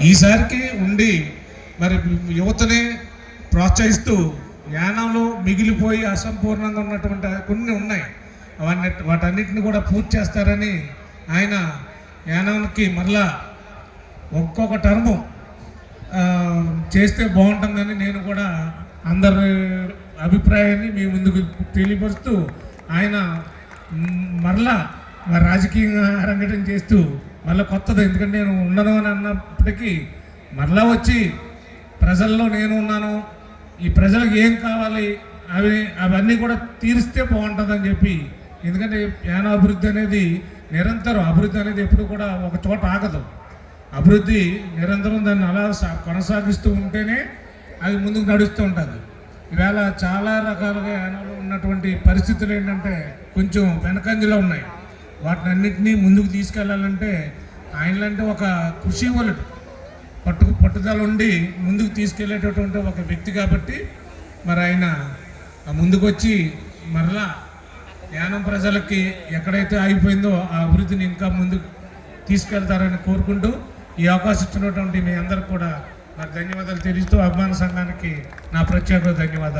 ఈసారికి ఉండి మరి యువతని ప్రోత్సహిస్తూ యానంలో మిగిలిపోయి అసంపూర్ణంగా ఉన్నటువంటి కొన్ని ఉన్నాయి. అవన్నీ వాటన్నిటిని కూడా పూర్తి చేస్తారని ఆయన యానానికి మరలా ఒక్కొక్క టర్ము చేస్తే బాగుంటుందని నేను కూడా అందరి అభిప్రాయాన్ని మీ ముందుకు తెలియపరుస్తూ ఆయన మరలా రాజకీయంగా అరంగటం చేస్తూ మళ్ళీ కొత్తది. ఎందుకంటే నేను ఉండను అని అన్నప్పటికీ మరలా వచ్చి ప్రజల్లో నేను ఉన్నాను. ఈ ప్రజలకు ఏం కావాలి? అవి అవన్నీ కూడా తీరిస్తే బాగుంటుందని చెప్పి. ఎందుకంటే యాన అభివృద్ధి అనేది నిరంతరం అభివృద్ధి అనేది ఎప్పుడు కూడా ఒక చోట ఆగదు. అభివృద్ధి నిరంతరం దాన్ని అలా సా- కొనసాగిస్తూ ఉంటేనే అది ముందుకు నడుస్తూ ఉంటుంది. ఈవేళ చాలా రకాలుగా యానాలో ఉన్నటువంటి పరిస్థితులు ఏంటంటే కొంచెం వెనకంజలో ఉన్నాయి. వాటిని అన్నింటినీ ముందుకు తీసుకెళ్ళాలంటే ఆయనలంటే ఒక కృషి వలుడు పట్టు పట్టుదల ఉండి ముందుకు తీసుకెళ్ళేటటువంటి ఒక వ్యక్తి కాబట్టి మరి ఆయన ముందుకొచ్చి ముందుకు వచ్చి మరలా యానం ప్రజలకి ఎక్కడైతే ఆగిపోయిందో ఆ అభివృద్ధిని ఇంకా ముందుకు తీసుకెళ్తారని కోరుకుంటూ ఈ అవకాశం ఇచ్చినటువంటి మీ అందరికి కూడా నాకు ధన్యవాదాలు తెలుస్తూ అభిమాన సంఘానికి నా ప్రత్యేక ధన్యవాదాలు.